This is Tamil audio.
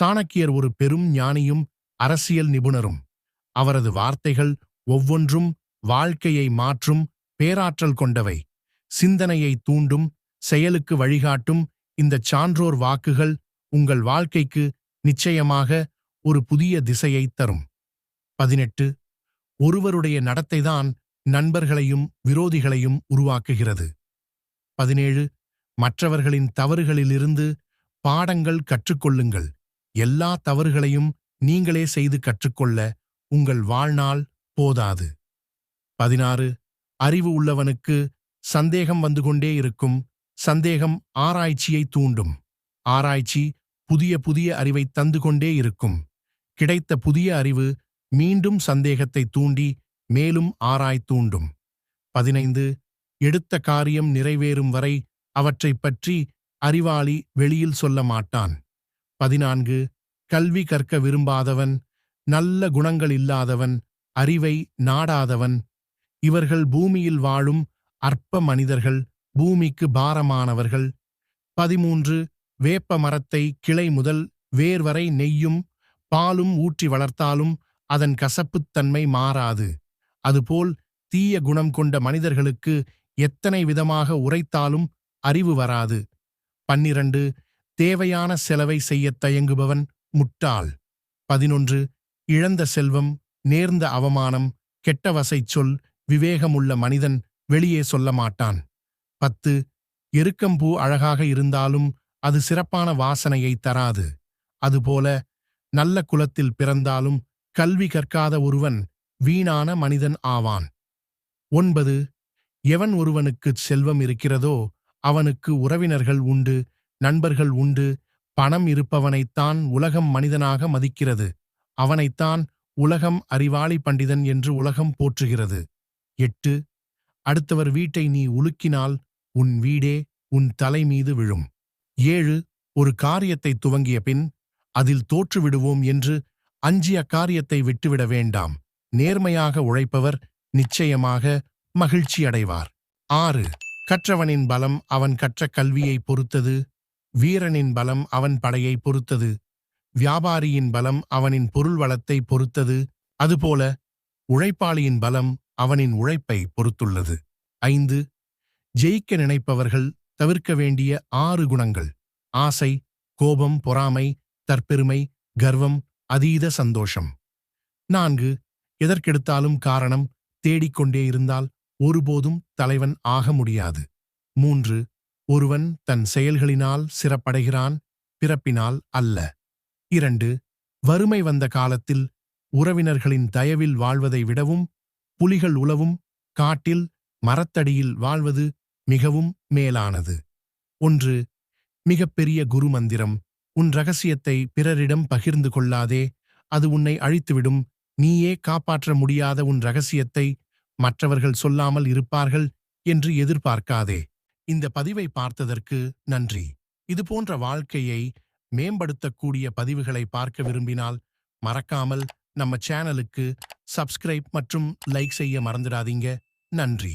சாணக்கியர் ஒரு பெரும் ஞானியும் அரசியல் நிபுணரும். அவரது வார்த்தைகள் ஒவ்வொன்றும் வாழ்க்கையை மாற்றும் பேராற்றல் கொண்டவை. சிந்தனையை தூண்டும் செயலுக்கு வழிகாட்டும் இந்தச் சான்றோர் வாக்குகள் உங்கள் வாழ்க்கைக்கு நிச்சயமாக ஒரு புதிய திசையைத் தரும். பதினெட்டு. ஒருவருடைய நடத்தைதான் நண்பர்களையும் விரோதிகளையும் உருவாக்குகிறது. பதினேழு. மற்றவர்களின் தவறுகளிலிருந்து பாடங்கள் கற்றுக்கொள்ளுங்கள். எல்லா தவறுகளையும் நீங்களே செய்து கற்றுக்கொள்ள உங்கள் வாழ்நாள் போதாது. பதினாறு. அறிவு உள்ளவனுக்கு சந்தேகம் வந்து கொண்டே இருக்கும். சந்தேகம் ஆராய்ச்சியை தூண்டும். ஆராய்ச்சி புதிய புதிய அறிவை தந்து கொண்டே இருக்கும். கிடைத்த புதிய அறிவு மீண்டும் சந்தேகத்தை தூண்டி மேலும் ஆராய் தூண்டும். பதினைந்து. எடுத்த காரியம் நிறைவேறும் வரை அவற்றைப் பற்றி அறிவாளி வெளியில் சொல்ல மாட்டான். பதினான்கு. கல்வி கற்க விரும்பாதவன் நல்ல குணங்கள் இல்லாதவன் அறிவை நாடாதவன். இவர்கள் பூமியில் வாழும் அற்ப மனிதர்கள் பூமிக்கு பாரமானவர்கள். பதிமூன்று. வேப்ப மரத்தை கிளை முதல் வேர் வரை நெய்யும் பாலும் ஊற்றி வளர்த்தாலும் அதன் கசப்புத்தன்மை மாறாது. அதுபோல் தீய குணம் கொண்ட மனிதர்களுக்கு எத்தனை விதமாக உரைத்தாலும் அறிவு வராது. பன்னிரண்டு. தேவையான செலவை செய்யத் தயங்குபவன் முட்டாள். பதினொன்று இழந்த செல்வம் நேர்ந்த அவமானம் கெட்ட வசை சொல் விவேகமுள்ள மனிதன் வெளியே சொல்ல மாட்டான். பத்து எருக்கம்பூ அழகாக இருந்தாலும் அது சிறப்பான வாசனையை தராது. அதுபோல நல்ல குலத்தில் பிறந்தாலும் கல்வி கற்காத ஒருவன் வீணான மனிதன் ஆவான். ஒன்பது எவன் ஒருவனுக்குச் செல்வம் இருக்கிறதோ அவனுக்கு உறவினர்கள் உண்டு நண்பர்கள் உண்டு. பணம் இருப்பவனைத்தான் உலகம் மனிதனாக மதிக்கிறது. அவனைத்தான் உலகம் அறிவாளி பண்டிதன் என்று உலகம் போற்றுகிறது. எட்டு அடுத்தவர் வீட்டை நீ உலுக்கினால் உன் வீடே உன் தலை மீது விழும். ஏழு ஒரு காரியத்தை துவங்கிய பின் அதில் தோற்றுவிடுவோம் என்று அஞ்சி அக்காரியத்தை விட்டுவிட வேண்டாம். நேர்மையாக உழைப்பவர் நிச்சயமாக மகிழ்ச்சி அடைவார் ஆறு கற்றவனின் பலம் அவன் கற்ற கல்வியை பொறுத்தது. வீரனின் பலம் அவன் படையை பொறுத்தது. வியாபாரியின் பலம் அவனின் பொருள் வளத்தை பொறுத்தது. அதுபோல உழைப்பாளியின் பலம் அவனின் உழைப்பை பொறுத்துள்ளது. ஐந்து ஜெயிக்க நினைப்பவர்கள் தவிர்க்க வேண்டிய ஆறு குணங்கள். ஆசை கோபம் பொறாமை தற்பெருமை கர்வம் அதீத சந்தோஷம். நான்கு எதற்கெடுத்தாலும் காரணம் தேடிக்கொண்டே இருந்தால் ஒருபோதும் தலைவன் ஆக முடியாது. மூன்று ஒருவன் தன் செயல்களினால் சிறப்படைகிறான் பிறப்பினால் அல்ல. இரண்டு வறுமை வந்த காலத்தில் உறவினர்களின் தயவில் வாழ்வதை விடவும் புலிகள் உலவும் காட்டில் மரத்தடியில் வாழ்வது மிகவும் மேலானது. ஒன்று மிகப்பெரிய குரு மந்திரம் உன் ரகசியத்தை பிறரிடம் பகிர்ந்து கொள்ளாதே அது உன்னை அழித்துவிடும் நீயே காப்பாற்ற முடியாத உன் ரகசியத்தை மற்றவர்கள் சொல்லாமல் இருப்பார்கள் என்று எதிர்பார்க்காதே. இந்த பதிவை பார்த்ததற்கு நன்றி. இதுபோன்ற வாழ்க்கையை மேம்படுத்தக்கூடிய பதிவுகளை பார்க்க விரும்பினால் மறக்காமல் நம்ம சேனலுக்கு சப்ஸ்கிரைப் மற்றும் லைக் செய்ய மறந்துடாதீங்க. நன்றி.